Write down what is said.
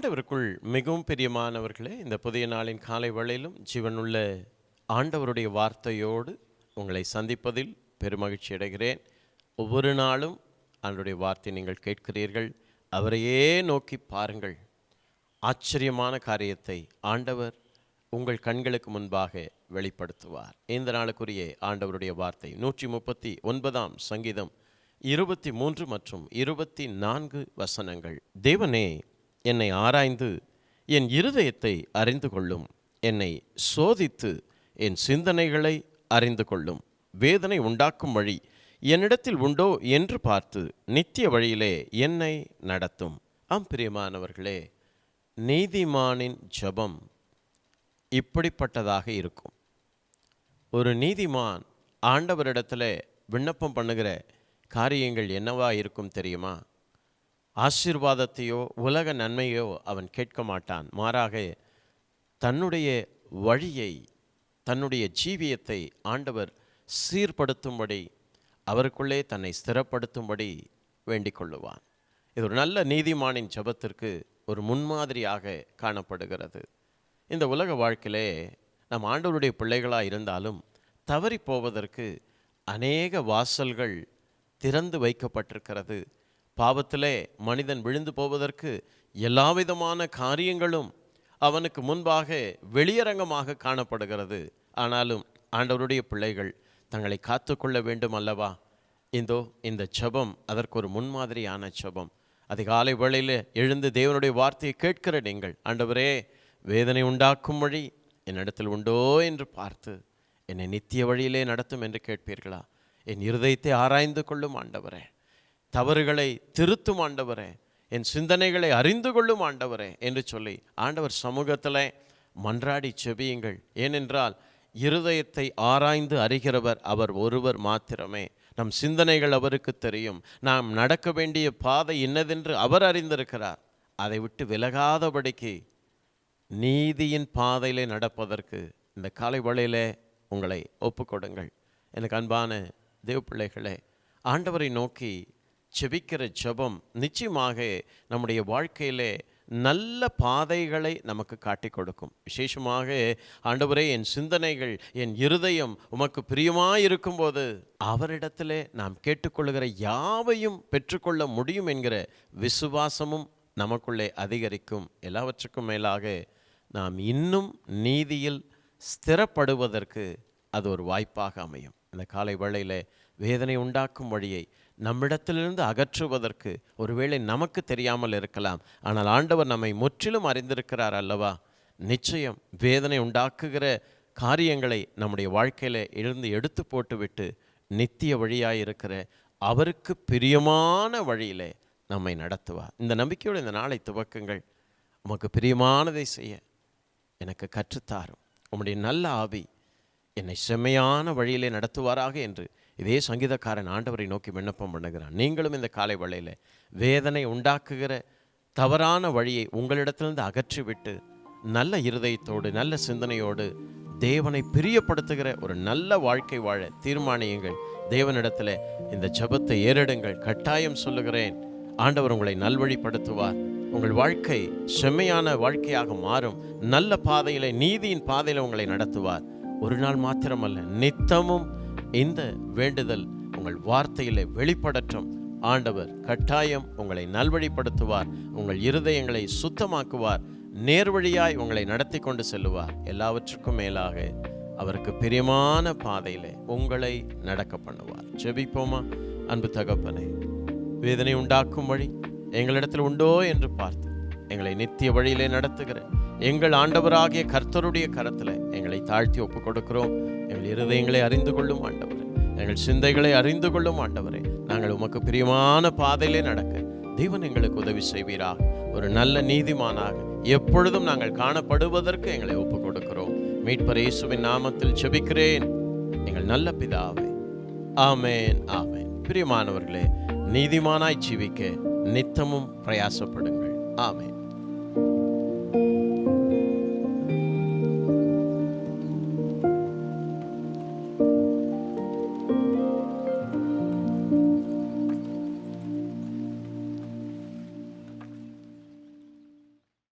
ஆண்டவருக்குள் மிகவும் பிரியமானவர்களே இந்த புதிய நாளின் காலை வேளையிலும் ஜீவனுள்ள ஆண்டவருடைய வார்த்தையோடு உங்களை சந்திப்பதில் பெருமகிழ்ச்சி அடைகிறேன். ஒவ்வொரு நாளும் அவருடைய வார்த்தை நீங்கள் கேட்கிறீர்கள். அவரையே நோக்கி பாருங்கள். ஆச்சரியமான காரியத்தை ஆண்டவர் உங்கள் கண்களுக்கு முன்பாக வெளிப்படுத்துவார். இந்த நாளுக்குரிய ஆண்டவருடைய வார்த்தை நூற்றி முப்பத்தி ஒன்பதாம் சங்கீதம் இருபத்தி மூன்று மற்றும் இருபத்தி நான்கு வசனங்கள். தேவனே என்னை ஆராய்ந்து என் இருதயத்தை அறிந்து கொள்ளும். என்னை சோதித்து என் சிந்தனைகளை அறிந்து கொள்ளும். வேதனை உண்டாக்கும் வழி என்னிடத்தில் உண்டோ என்று பார்த்து நித்திய வழியிலே என்னை நடத்தும். ஆம் பிரியமானவர்களே நீதிமானின் ஜபம் இப்படிப்பட்டதாக இருக்கும். ஒரு நீதிமான் ஆண்டவரிடத்தில் விண்ணப்பம் பண்ணுகிற காரியங்கள் என்னவா இருக்கும் தெரியுமா? ஆசீர்வாதத்தையோ உலக நன்மையோ அவன் கேட்க மாட்டான். மாறாக தன்னுடைய வழியை தன்னுடைய ஜீவியத்தை ஆண்டவர் சீர்படுத்தும்படி அவருக்குள்ளே தன்னை ஸ்திரப்படுத்தும்படி வேண்டிக் கொள்ளுவான். இது ஒரு நல்ல நீதிமானின் ஜெபத்திற்கு ஒரு முன்மாதிரியாக காணப்படுகிறது. இந்த உலக வாழ்க்கையிலே நம் ஆண்டவருடைய பிள்ளைகளாக இருந்தாலும் தவறி போவதற்கு அநேக வாசல்கள் திறந்து வைக்கப்பட்டிருக்கிறது. பாவத்திலே மனிதன் விழுந்து போவதற்கு எல்லாவிதமான காரியங்களும் அவனுக்கு முன்பாக வெளியரங்கமாக காணப்படுகிறது. ஆனாலும் ஆண்டவருடைய பிள்ளைகள் தங்களை காத்துக்கொள்ள வேண்டும் அல்லவா? இந்தோ இந்த ஜெபம் அதற்கு ஒரு முன்மாதிரியான ஜெபம். அதிகாலை வேளையில் எழுந்து தேவனுடைய வார்த்தையை கேட்கிற நீங்கள் ஆண்டவரே வேதனை உண்டாக்கும் வழி என்னிடத்தில் உண்டோ என்று பார்த்து என்னை நித்திய வழியிலே நடத்தும் என்று கேட்பீர்களா? என் இருதயத்தை ஆராய்ந்து கொள்ளும் ஆண்டவரே. தவறுகளை திருத்தும் ஆண்டவரே என் சிந்தனைகளை அறிந்து கொள்ளும் ஆண்டவரே என்று சொல்லி ஆண்டவர் சமூகத்தில் மன்றாடி செபியுங்கள். ஏனென்றால் இருதயத்தை ஆராய்ந்து அறிகிறவர் அவர் ஒருவர் மாத்திரமே. நம் சிந்தனைகள் அவருக்கு தெரியும். நாம் நடக்க வேண்டிய பாதை இன்னதென்று அவர் அறிந்திருக்கிறார். அதை விட்டு விலகாதபடிக்கு நீதியின் பாதையிலே நடப்பதற்கு இந்த காலை வழியிலே உங்களை ஒப்புக்கொடுங்கள். எனக்கு அன்பான தேவ பிள்ளைகளே ஆண்டவரை நோக்கி செபிக்கிற ஜெபம் நிச்சயமாக நம்முடைய வாழ்க்கையிலே நல்ல பாதைகளை நமக்கு காட்டிக் கொடுக்கும். விசேஷமாக ஆண்டவரே என் சிந்தனைகள் என் இருதயம் உமக்கு பிரியமாக இருக்கும்போது அவரிடத்திலே நாம் கேட்டுக்கொள்கிற யாவையும் பெற்றுக்கொள்ள முடியும் என்கிற விசுவாசமும் நமக்குள்ளே அதிகரிக்கும். எல்லாவற்றுக்கும் மேலாக நாம் இன்னும் நீதியில் ஸ்திரப்படுவதற்கு அது ஒரு வாய்ப்பாக அமையும். இந்த காலை வேளையில் வேதனை உண்டாக்கும் வழியை நம்மிடத்திலிருந்து அகற்றுவதற்கு ஒருவேளை நமக்கு தெரியாமல் இருக்கலாம். ஆனால் ஆண்டவர் நம்மை முற்றிலும் அறிந்திருக்கிறார் அல்லவா? நிச்சயம் வேதனை உண்டாக்குகிற காரியங்களை நம்முடைய வாழ்க்கையில் எழுந்து எடுத்து போட்டுவிட்டு நித்திய வழியாக இருக்கிற அவருக்கு பிரியமான வழியிலே நம்மை நடத்துவார் இந்த நம்பிக்கையோடு இந்த நாளை துவக்குங்கள். உமக்கு பிரியமானதை செய்ய எனக்கு கற்றுத்தாரும். உம்முடைய நல்ல ஆவி என்னை செம்மையான வழியிலே நடத்துவாராக என்று இதே சங்கீதக்காரன் ஆண்டவரை நோக்கி விண்ணப்பம் பண்ணுகிறான். நீங்களும் இந்த காலை வழியில் வேதனை உண்டாக்குகிற தவறான வழியை உங்களிடத்திலிருந்து அகற்றிவிட்டு நல்ல இருதயத்தோடு நல்ல சிந்தனையோடு தேவனை பிரியப்படுத்துகிற ஒரு நல்ல வாழ்க்கை வாழ தீர்மானியுங்கள். தேவனிடத்தில் இந்த ஜபத்தை ஏறிடுங்கள். கட்டாயம் சொல்லுகிறேன் ஆண்டவர் உங்களை நல்வழிப்படுத்துவார். உங்கள் வாழ்க்கை செம்மையான வாழ்க்கையாக மாறும். நல்ல பாதையில் நீதியின் பாதையில் உங்களை நடத்துவார். ஒரு நாள் மாத்திரமல்ல நித்தமும் இந்த வேண்டுதல் உங்கள் வார்த்தையிலே வெளிப்படட்டும். ஆண்டவர் கட்டாயம் உங்களை நல்வழிப்படுத்துவார் உங்கள் இருதயங்களை சுத்தமாக்குவார் நேர்வழியாய் உங்களை நடத்தி கொண்டு செல்லுவார். எல்லாவற்றுக்கும் மேலாக அவருக்கு பிரியமான பாதையில் உங்களை நடக்க பண்ணுவார். ஜெபிப்போமா? அன்பு தகப்பனே வேதனை உண்டாக்கும் வழி எங்களிடத்தில் உண்டோ என்று பார்த்து எங்களை நித்திய வழியிலே நடத்துகிற எங்கள் ஆண்டவராகிய கர்த்தருடைய கரத்தில் தாழ்த்தி ஒப்புக் கொடுக்கிறோம். எங்கள் இருதயங்களை அறிந்து கொள்ளும் ஆண்டவரே. எங்கள் சிந்தைகளை அறிந்து கொள்ளும் ஆண்டவரே. நாங்கள் உமக்கு பிரியமான பாதையிலே நடக்க தேவன் எங்களுக்கு உதவி செய்வீராக ஒரு நல்ல நீதிமானாக எப்பொழுதும் நாங்கள் காணப்படுவதற்கு எங்களை ஒப்புக் கொடுக்கிறோம். மீட்பர் இயேசுவின் நாமத்தில் செபிக்கிறேன் எங்கள் நல்ல பிதாவே. ஆமேன் ஆமேன். பிரியமானவர்களே நீதிமானாய் ஜீவிக்க நித்தமும் பிரயாசப்படுங்கள். ஆமேன்.